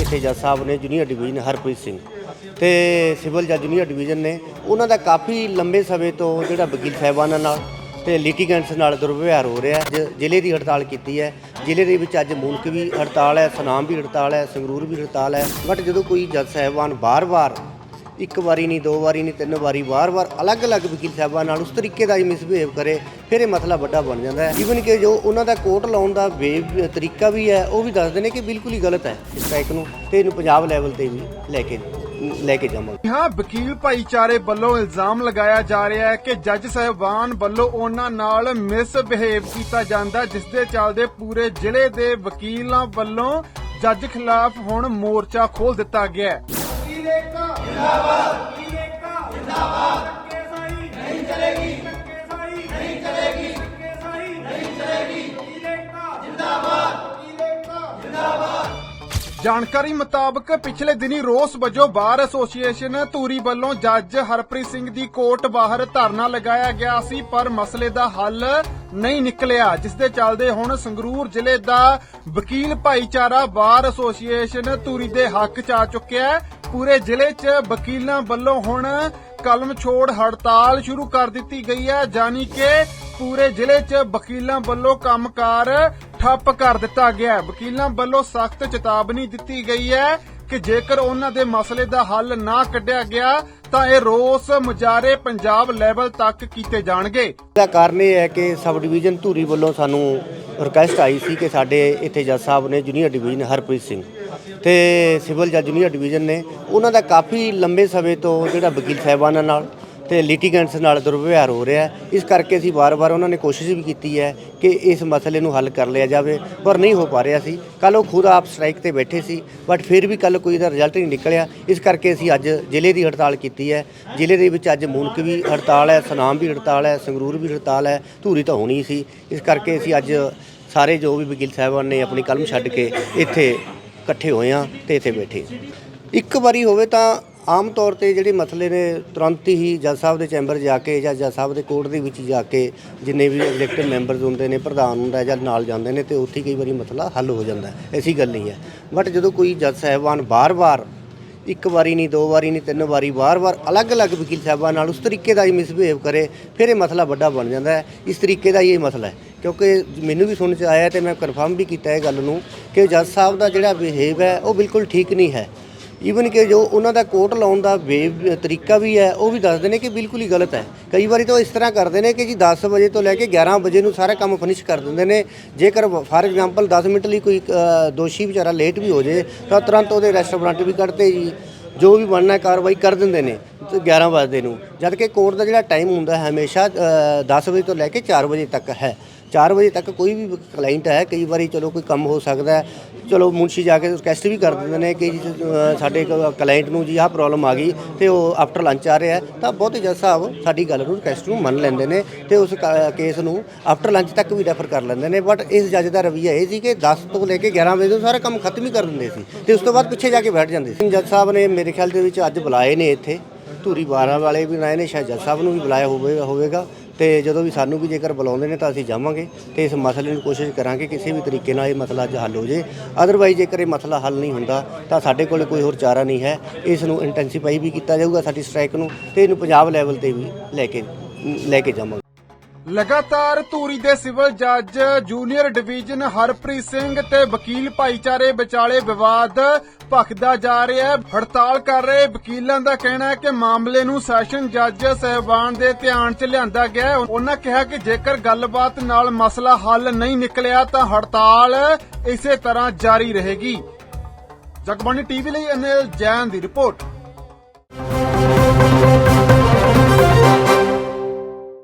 ਇੱਥੇ ਜੱਜ ਸਾਹਿਬ ਨੇ ਜੂਨੀਅਰ ਡਿਵੀਜ਼ਨ ਹਰਪ੍ਰੀਤ ਸਿੰਘ ਤੇ ਸਿਵਲ ਜੱਜ ਜੂਨੀਅਰ ਡਿਵੀਜ਼ਨ ਨੇ। ਉਹਨਾਂ ਦਾ ਕਾਫੀ ਲੰਬੇ ਸਮੇਂ ਤੋਂ ਜਿਹੜਾ ਵਕੀਲ ਸਾਹਿਬਾਨਾਂ ਨਾਲ ਤੇ ਲਿਟੀਗੈਂਟਸ ਨਾਲ ਦੁਰਵਿਵਹਾਰ ਹੋ ਰਿਹਾ ਹੈ। ਜ- ਜ਼ਿਲ੍ਹੇ ਦੀ ਹੜਤਾਲ ਕੀਤੀ ਹੈ। ਜ਼ਿਲ੍ਹੇ ਦੇ ਵਿੱਚ ਅੱਜ ਮੁਲਕ ਵੀ ਹੜਤਾਲ ਹੈ, ਸੁਨਾਮ ਵੀ ਹੜਤਾਲ ਹੈ, ਸੰਗਰੂਰ ਵੀ ਹੜਤਾਲ ਹੈ। ਬਟ ਜਦੋਂ ਕੋਈ ਜੱਜ ਸਾਹਿਬਾਨ ਬਾਰ-ਬਾਰ ਇੱਕ ਵਾਰੀ ਨਹੀਂ ਦੋ ਵਾਰੀ ਨਹੀਂ ਤਿੰਨ ਵਾਰੀ ਵਾਰ-ਵਾਰ ਅਲੱਗ-ਅਲੱਗ ਵਕੀਲ ਸਾਹਿਬਾਂ ਨਾਲ ਉਸ ਤਰੀਕੇ ਦਾ ਹੀ ਮਿਸਬਿਹੇਵ ਕਰੇ ਫਿਰ ਇਹ ਮਸਲਾ ਵੱਡਾ ਬਣ ਜਾਂਦਾ ਹੈ। ਈਵਨ ਕਿ ਜੋ ਉਹਨਾਂ ਦਾ ਕੋਰਟ ਲਾਉਣ ਦਾ ਵੇ ਤਰੀਕਾ ਵੀ ਹੈ ਉਹ ਵੀ ਦੱਸਦੇ ਨੇ ਕਿ ਬਿਲਕੁਲ ਹੀ ਗਲਤ ਹੈ ਇਸ ਟ੍ਰੈਕ ਨੂੰ ਤੇ ਇਹਨੂੰ ਪੰਜਾਬ ਲੈਵਲ ਤੇ ਵੀ ਲੈ ਕੇ ਲੈ ਕੇ ਜਾਵਾਂਗੇ। ਹਾਂ ਵਕੀਲ ਭਾਈਚਾਰੇ ਵੱਲੋਂ ਇਲਜ਼ਾਮ ਲਗਾਇਆ ਜਾ ਰਿਹਾ ਹੈ ਕਿ ਜੱਜ ਸਾਹਿਬਾਨ ਵੱਲੋਂ ਉਹਨਾਂ ਨਾਲ ਮਿਸਬਿਹੇਵ ਕੀਤਾ ਜਾਂਦਾ ਜਿਸ ਦੇ ਚੱਲਦੇ ਪੂਰੇ ਜ਼ਿਲ੍ਹੇ ਦੇ ਵਕੀਲਾਂ ਵੱਲੋਂ ਜੱਜ ਖਿਲਾਫ ਹੁਣ ਮੋਰਚਾ ਖੋਲ ਦਿੱਤਾ ਗਿਆ ਹੈ। ਜਾਣਕਾਰੀ ਮੁਤਾਬਕ ਪਿਛਲੇ ਦਿਨੀ ਰੋਸ ਵਜੋਂ ਬਾਰ ਐਸੋਸੀਏਸ਼ਨ ਧੂਰੀ ਵੱਲੋਂ ਜੱਜ ਹਰਪ੍ਰੀਤ ਸਿੰਘ ਦੀ ਕੋਰਟ ਬਾਹਰ ਧਰਨਾ ਲਗਾਇਆ ਗਿਆ ਸੀ, ਪਰ ਮਸਲੇ ਦਾ ਹੱਲ ਨਹੀਂ ਨਿਕਲਿਆ ਜਿਸ ਦੇ ਚੱਲਦੇ ਹੁਣ ਸੰਗਰੂਰ ਜ਼ਿਲ੍ਹੇ ਦਾ ਵਕੀਲ ਭਾਈਚਾਰਾ ਬਾਰ ਐਸੋਸੀਏਸ਼ਨ ਧੂਰੀ ਦੇ ਹੱਕ 'ਚ ਆ ਚੁੱਕਿਆ ਪੂਰੇ ਜ਼ਿਲ੍ਹੇ 'ਚ ਵਕੀਲਾਂ ਵੱਲੋਂ ਹੁਣ ਕਲਮ ਛੋੜ ਹੜਤਾਲ ਸ਼ੁਰੂ ਕਰ ਦਿੱਤੀ ਗਈ ਹੈ। ਜਾਨੀ ਕਿ ਪੂਰੇ ਜ਼ਿਲ੍ਹੇ 'ਚ ਵਕੀਲਾਂ ਵੱਲੋਂ ਕੰਮਕਾਰ ਠੱਪ ਕਰ ਦਿੱਤਾ ਗਿਆ ਹੈ। ਵਕੀਲਾਂ ਵੱਲੋਂ ਸਖਤ ਚੇਤਾਵਨੀ ਦਿੱਤੀ ਗਈ ਹੈ ਕਿ ਜੇਕਰ ਉਹਨਾਂ ਦੇ ਮਸਲੇ ਦਾ ਹੱਲ ਨਾ ਕੱਢਿਆ ਗਿਆ, ਤਾਂ ਇਹ ਰੋਸ ਮੁਜਾਰੇ ਪੰਜਾਬ ਲੈਵਲ ਤੱਕ ਕੀਤੇ ਜਾਣਗੇ। ਦਾ ਕਾਰਨ ਇਹ ਹੈ ਕਿ ਸਬ ਡਿਵੀਜ਼ਨ ਧੂਰੀ ਵੱਲੋਂ ਸਾਨੂੰ ਰਿਕੁਐਸਟ ਆਈ ਸੀ ਕਿ ਸਾਡੇ ਇੱਥੇ ਜੱਜ ਸਾਹਿਬ ਨੇ ਜੂਨੀਅਰ ਡਿਵੀਜ਼ਨ ਹਰਪ੍ਰੀਤ ਸਿੰਘ ਤੇ ਸਿਵਲ ਜੱਜ ਜੂਨੀਅਰ ਡਿਵੀਜ਼ਨ ਨੇ ਉਹਨਾਂ ਦਾ ਕਾਫੀ ਲੰਬੇ ਸਮੇਂ ਤੋਂ ਜਿਹੜਾ ਵਕੀਲ ਸਾਹਿਬਾਨਾਂ ਨਾਲ ਤੇ ਲਿਟੀਗੈਂਟਸ ਨਾਲ ਦੁਰਵਿਵਹਾਰ ਹੋ ਰਿਹਾ ਇਸ ਕਰਕੇ ਅਸੀਂ ਵਾਰ-ਵਾਰ ਉਹਨਾਂ ਨੇ ਕੋਸ਼ਿਸ਼ ਵੀ ਕੀਤੀ ਹੈ ਕਿ ਇਸ ਮਸਲੇ ਨੂੰ ਹੱਲ ਕਰ ਲਿਆ ਜਾਵੇ ਪਰ ਨਹੀਂ ਹੋ ਪਾ ਰਿਹਾ ਸੀ। ਕੱਲ ਉਹ ਖੁਦ ਆਪ ਸਟ੍ਰਾਈਕ ਤੇ ਬੈਠੇ ਸੀ, ਬਟ ਫਿਰ ਵੀ ਕੱਲ ਕੋਈ ਦਾ ਰਿਜ਼ਲਟ ਨਹੀਂ ਨਿਕਲਿਆ। ਇਸ ਕਰਕੇ ਅਸੀਂ ਅੱਜ ਜ਼ਿਲ੍ਹੇ ਦੀ ਹੜਤਾਲ ਕੀਤੀ ਹੈ। ਜ਼ਿਲ੍ਹੇ ਦੇ ਵਿੱਚ ਅੱਜ ਮੁਲਕ ਵੀ ਹੜਤਾਲ ਹੈ, ਸੁਨਾਮ ਵੀ ਹੜਤਾਲ ਹੈ, ਸੰਗਰੂਰ ਵੀ ਹੜਤਾਲ ਹੈ, ਧੂਰੀ ਤਾਂ ਹੋਣੀ ਸੀ। ਇਸ ਕਰਕੇ ਅਸੀਂ ਅੱਜ ਸਾਰੇ ਜੋ ਵੀ ਵਕੀਲ ਸਾਹਿਬਾਨ ਨੇ ਆਪਣੀ ਕਲਮ ਛੱਡ ਕੇ ਇੱਥੇ ਇਕੱਠੇ ਹੋਏ ਆ ਤੇ ਇੱਥੇ ਬੈਠੇ ਇੱਕ ਵਾਰੀ ਹੋਵੇ ਤਾਂ ਆਮ ਤੌਰ ਤੇ ਜਿਹੜੇ ਮਸਲੇ ਨੇ, ਤੁਰੰਤ ਹੀ ਜੱਜ ਸਾਹਿਬ ਦੇ ਚੈਂਬਰ ਜਾ ਕੇ ਜਾਂ ਜੱਜ ਸਾਹਿਬ ਦੇ ਕੋਰਟ ਦੇ ਵਿੱਚ ਜਾ ਕੇ ਜਿੰਨੇ ਵੀ ਇਲੈਕਟਡ ਮੈਂਬਰਸ ਹੁੰਦੇ ਨੇ, ਪ੍ਰਧਾਨ ਹੁੰਦਾ ਜਾਂ ਨਾਲ ਜਾਂਦੇ ਨੇ ਤੇ ਉੱਥੇ ਕਈ ਵਾਰੀ ਮਸਲਾ ਹੱਲ ਹੋ ਜਾਂਦਾ ਐਸੀ ਗੱਲ ਨਹੀਂ ਹੈ। ਬਟ ਜਦੋਂ ਕੋਈ ਜੱਜ ਸਾਹਿਬਾਨ ਬਾਰ-ਬਾਰ ਇੱਕ ਵਾਰੀ ਨਹੀਂ, ਦੋ ਵਾਰੀ ਨਹੀਂ, ਤਿੰਨ ਵਾਰੀ ਵਾਰ-ਵਾਰ ਅਲੱਗ-ਅਲੱਗ ਵਕੀਲ ਸਾਹਿਬਾਨ ਨਾਲ ਉਸ ਤਰੀਕੇ ਦਾ ਹੀ ਮਿਸਬਿਹੇਵ ਕਰੇ, ਫਿਰ ਇਹ ਮਸਲਾ ਵੱਡਾ ਬਣ ਜਾਂਦਾ ਹੈ। ਇਸ ਤਰੀਕੇ ਦਾ ਹੀ ਇਹ ਮਸਲਾ ਹੈ। ਕਿਉਂਕਿ ਮੈਨੂੰ ਵੀ ਸੁਣ ਚ ਆਇਆ ਤੇ ਮੈਂ ਕਨਫਰਮ ਵੀ ਕੀਤਾ ਇਹ ਗੱਲ ਨੂੰ ਕਿ ਜੱਜ ਸਾਹਿਬ ਦਾ ਜਿਹੜਾ ਬਿਹੇਵ ਹੈ ਉਹ ਬਿਲਕੁਲ ਠੀਕ ਨਹੀਂ ਹੈ। ਈਵਨ ਕਿ ਜੋ ਉਹਨਾਂ ਦਾ ਕੋਰਟ ਲਾਉਣ ਦਾ ਵੇ ਤਰੀਕਾ ਵੀ ਹੈ ਉਹ ਵੀ ਦੱਸਦੇ ਨੇ ਕਿ ਬਿਲਕੁਲ ਹੀ ਗਲਤ ਹੈ। ਕਈ ਵਾਰੀ ਤਾਂ ਉਹ ਇਸ ਤਰ੍ਹਾਂ ਕਰਦੇ ਨੇ ਕਿ ਜੀ 10 ਵਜੇ ਤੋਂ ਲੈ ਕੇ 11 ਵਜੇ ਨੂੰ ਸਾਰਾ ਕੰਮ ਫਿਨਿਸ਼ ਕਰ ਦਿੰਦੇ ਨੇ। ਜੇਕਰ ਫਾਰ ਐਗਜ਼ਾਮਪਲ 10 ਮਿੰਟ ਲਈ ਕੋਈ ਦੋਸ਼ੀ ਵਿਚਾਰਾ ਲੇਟ ਵੀ ਹੋ ਜੇ ਤਾਂ ਤੁਰੰਤ ਉਹਦੇ ਰੈਸਟੋਰੈਂਟ ਵੀ ਕੱਢਤੇ ਜੀ। ਜੋ ਵੀ ਬਣਨਾ ਕਾਰਵਾਈ ਕਰ ਦਿੰਦੇ ਨੇ ਤੇ 11 ਵਜੇ ਨੂੰ। ਜਦ ਕਿ ਕੋਰਟ ਦਾ ਜਿਹੜਾ ਟਾਈਮ ਹੁੰਦਾ ਹੈ ਹਮੇਸ਼ਾ ਅ, 10 ਵਜੇ ਤੋਂ ਲੈ ਕੇ 4 ਵਜੇ ਤੱਕ ਹੈ। 4 ਵਜੇ ਤੱਕ ਕੋਈ ਵੀ ਕਲਾਇੰਟ ਹੈ ਕਈ ਵਾਰੀ ਚਲੋ ਕੋਈ ਕੰਮ ਹੋ ਸਕਦਾ ਹੈ। ਚਲੋ ਮੁਨਸ਼ੀ ਜਾ ਕੇ ਰਿਕਵੈਸਟ ਵੀ ਕਰ ਦਿੰਦੇ ਨੇ ਕਿ ਜੀ ਅ, ਸਾਡੇ ਕਲਾਇੰਟ ਨੂੰ ਜੀ ਆਹ ਪ੍ਰੋਬਲਮ ਆ ਗਈ ਤੇ ਉਹ ਆਫਟਰ ਲੰਚ ਆ ਰਿਹਾ ਹੈ। ਤਾਂ ਬਹੁਤੇ ਜੱਜ ਸਾਹਿਬ ਸਾਡੀ ਗੱਲ ਨੂੰ ਰਿਕਵੈਸਟ ਨੂੰ ਮੰਨ ਲੈਂਦੇ ਨੇ ਤੇ ਉਸ ਕੇਸ ਨੂੰ ਆਫਟਰ ਲੰਚ ਤੱਕ ਵੀ ਰੈਫਰ ਕਰ ਲੈਂਦੇ ਨੇ। ਬਟ ਇਸ ਜੱਜ ਦਾ ਰਵਈਆ ਇਹ ਸੀ ਕਿ 10 ਤੋਂ ਲੈ ਕੇ 11 ਵਜੇ ਤੋਂ ਸਾਰਾ ਕੰਮ ਖਤਮ ਹੀ ਕਰ ਦਿੰਦੇ ਸੀ ਤੇ ਉਸ ਤੋਂ ਬਾਅਦ ਪਿੱਛੇ ਜਾ ਕੇ ਬੈਠ ਜਾਂਦੇ ਸੀ। ਜੱਜ ਸਾਹਿਬ ਨੇ ਮੇਰੇ ਖਿਆਲ ਦੇ ਵਿੱਚ ਅੱਜ ਬੁਲਾਏ ਨੇ ਇੱਥੇ। ਧੂਰੀ ਬਾਰਾਂ ਵਾਲੇ ਵੀ ਬਣਾਏ ਨੇ ਸ਼ਾਇਦ ਜੱਜ ਸਾਹਿਬ ਨੂੰ ਵੀ ਬੁਲਾਇਆ ਹੋਵੇਗਾ ਹੋਵੇਗਾ। ਤੇ ਜਦੋਂ ਵੀ ਸਾਨੂੰ ਵੀ ਜੇਕਰ ਬੁਲਾਉਂਦੇ ਨੇ ਤਾਂ ਅਸੀਂ ਜਾਵਾਂਗੇ ਤੇ ਇਸ ਮਸਲੇ ਨੂੰ ਕੋਸ਼ਿਸ਼ ਕਰਾਂਗੇ ਕਿਸੇ ਵੀ ਤਰੀਕੇ ਨਾਲ ਇਹ ਮਸਲਾ ਅੱਜ ਹੱਲ ਹੋ ਜੇ। ਅਦਰਵਾਈਜ਼ ਜੇਕਰ ਇਹ ਮਸਲਾ ਹੱਲ ਨਹੀਂ ਹੁੰਦਾ ਤਾਂ ਸਾਡੇ ਕੋਲ ਕੋਈ ਹੋਰ ਚਾਰਾ ਨਹੀਂ ਹੈ। ਇਸ ਨੂੰ ਇੰਟੈਂਸੀਫਾਈ ਵੀ ਕੀਤਾ ਜਾਊਗਾ ਸਾਡੀ ਸਟ੍ਰਾਈਕ ਨੂੰ ਤੇ ਇਹਨੂੰ ਪੰਜਾਬ ਲੈਵਲ ਤੇ ਵੀ ਲੈ ਕੇ ਲੈ ਕੇ ਜਾਵਾਂਗੇ। ਲਗਾਤਾਰ ਧੂਰੀ ਦੇ ਸਿਵਲ ਜੱਜ ਜੂਨੀਅਰ ਡਿਵੀਜ਼ਨ ਹਰਪ੍ਰੀਤ ਸਿੰਘ ਤੇ ਵਕੀਲ ਭਾਈਚਾਰੇ ਵਿਚਾਲੇ ਵਿਵਾਦ ਭਖਦਾ ਜਾ ਰਿਹਾ ਹੈ। ਹੜਤਾਲ ਕਰ ਰਹੇ ਵਕੀਲਾਂ ਦਾ ਕਹਿਣਾ ਹੈ ਕਿ ਮਾਮਲੇ ਨੂੰ ਸੈਸ਼ਨ ਜੱਜ ਸਹਿਬਾਨ ਦੇ ਧਿਆਨ 'ਚ ਲਿਆਂਦਾ ਗਿਆ ਹੈ। ਉਹਨਾਂ ਕਿਹਾ ਕਿ ਜੇਕਰ ਗੱਲਬਾਤ ਨਾਲ ਮਸਲਾ ਹੱਲ ਨਹੀਂ ਨਿਕਲਿਆ ਤਾਂ ਹੜਤਾਲ ਇਸੇ ਤਰ੍ਹਾਂ ਜਾਰੀ ਰਹੇਗੀ। ਜਗਬਾਣੀ ਟੀਵੀ ਲਈ ਅਨਿਲ ਜੈਨ ਦੀ ਰਿਪੋਰਟ।